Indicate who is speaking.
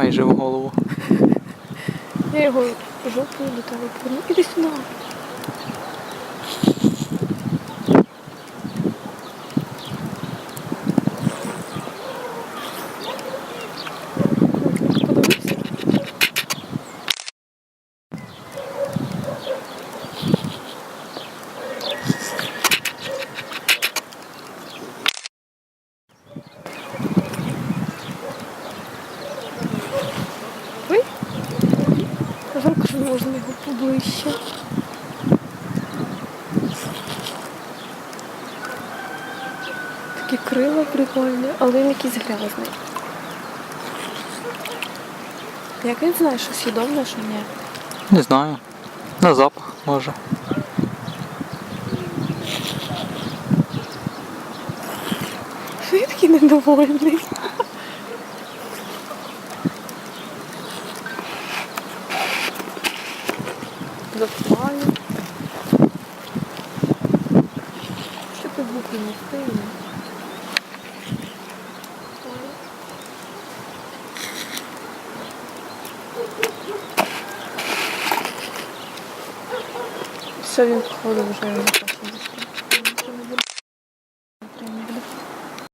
Speaker 1: майже в голову.
Speaker 2: Я його жовтою до тебе поверну. Іди сюди. Жалко, не можна його поближче. Такі крила прикольні, але він якийсь грязний. Як він знає, що съедобне, що ні?
Speaker 1: Не знаю. На запах може.
Speaker 2: Він такий недовольний? Запхаю. Що ти букви не встигне? Все, він походу вже не хоче.